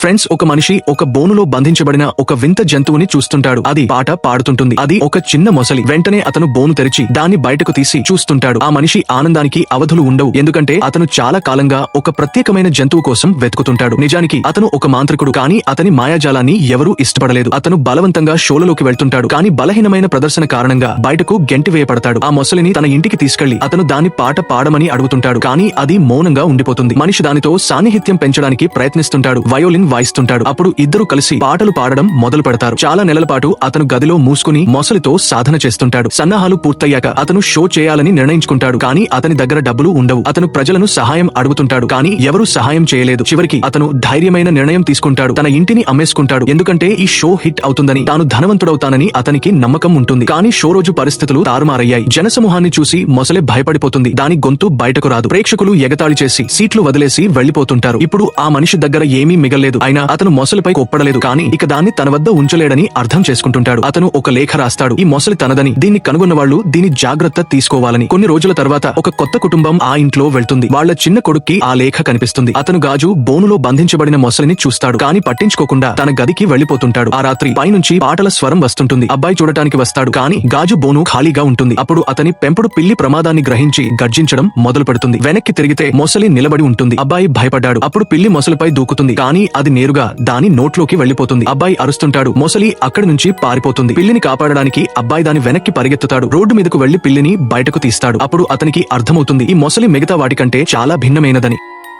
Friends ఒక మనిషి ఒక బోనులో బంధించబడిన ఒక వింత జంతువుని చూస్తుంటాడు. అది పాట పాడుతుంటుంది. అది ఒక చిన్న మొసలి. వెంటనే అతను బోను తెరిచి దాన్ని బయటకు తీసి చూస్తుంటాడు. ఆ మనిషి ఆనందానికి అవధులు ఉండవు. ఎందుకంటే అతను చాలా కాలంగా ఒక ప్రత్యేకమైన జంతువు కోసం వెతుకుతుంటాడు. నిజానికి అతను ఒక మాంత్రికుడు. కానీ అతని మాయాజాలాన్ని ఎవరూ ఇష్టపడలేదు. అతను బలవంతంగా షోలలోకి వెళ్తుంటాడు. కానీ బలహీనమైన ప్రదర్శన కారణంగా బయటకు గెంటి వేయపడతాడు ఆ మొసలిని తన ఇంటికి తీసుకెళ్ళి అతను దాని పాట పాడమని అడుగుతుంటాడు. కానీ అది మౌనంగా ఉండిపోతుంది. మనిషి దానితో సాన్నిహిత్యం పెంచడానికి ప్రయత్నిస్తుంటాడు. వయోలిన్ వాయిస్తుంటాడు. అప్పుడు ఇద్దరు కలిసి పాటలు పాడడం మొదలు పెడతారు. చాలా నెలల పాటు అతను గదిలో మూసుకుని మొసలితో సాధన చేస్తుంటాడు. సన్నాహాలు పూర్తయ్యాక అతను షో చేయాలని నిర్ణయించుకుంటాడు. కానీ అతని దగ్గర డబ్బులు ఉండవు. అతను ప్రజలను సహాయం అడుగుతుంటాడు. కానీ ఎవరూ సహాయం చేయలేదు. చివరికి అతను ధైర్యమైన నిర్ణయం తీసుకుంటాడు. తన ఇంటిని అమ్మేసుకుంటాడు. ఎందుకంటే ఈ షో హిట్ అవుతుందని తాను ధనవంతుడవుతానని అతనికి నమ్మకం ఉంటుంది. కానీ షో రోజు పరిస్థితులు తారుమారయ్యాయి. జనసమూహాన్ని చూసి మొసలే భయపడిపోతుంది. దాని గొంతు బయటకు రాదు. ప్రేక్షకులు ఎగతాళి చేసి సీట్లు వదిలేసి వెళ్ళిపోతుంటారు ఇప్పుడు ఆ మనిషి దగ్గర ఏమీ మిగలేదు. అయినా అతను మొసలిపై కొప్పడలేదు కానీ ఇక దాన్ని తన వద్ద ఉంచలేడని అర్థం చేసుకుంటుంటాడు. అతను ఒక లేఖ రాస్తాడు. ఈ మొసలి తనదని దీన్ని కనుగొన్న వాళ్ళు దీని జాగ్రత్త తీసుకోవాలని. కొన్ని రోజుల తర్వాత ఒక కొత్త కుటుంబం ఆ ఇంట్లో వెళ్తుంది. వాళ్ళ చిన్న కొడుక్కి ఆ లేఖ కనిపిస్తుంది. అతను గాజు బోనులో బంధించబడిన మొసలిని చూస్తాడు. కానీ పట్టించుకోకుండా తన గదికి వెళ్ళిపోతుంటాడు ఆ రాత్రి పైనుంచి పాటల స్వరం వస్తుంటుంది. అబ్బాయి చూడటానికి వస్తాడు కానీ గాజు బోను ఖాళీగా ఉంటుంది. అప్పుడు అతని పెంపుడు పిల్లి ప్రమాదాన్ని గ్రహించి గర్జించడం మొదలు పెడుతుంది వెనక్కి తిరిగితే మొసలి నిలబడి ఉంటుంది. అబ్బాయి భయపడ్డాడు. అప్పుడు పిల్లి మొసలిపై దూకుతుంది. కానీ అది అది నేరుగా దాని నోట్లోకి వెళ్ళిపోతుంది అబ్బాయి అరుస్తుంటాడు. మొసలి అక్కడి నుంచి పారిపోతుంది. పిల్లిని కాపాడడానికి అబ్బాయి దాని వెనక్కి పరిగెత్తుతాడు. రోడ్డు మీదకు వెళ్ళి పిల్లిని బయటకు తీస్తాడు. అప్పుడు అతనికి అర్థమవుతుంది. ఈ మొసలి మిగతా వాటికంటే చాలా భిన్నమైనదని.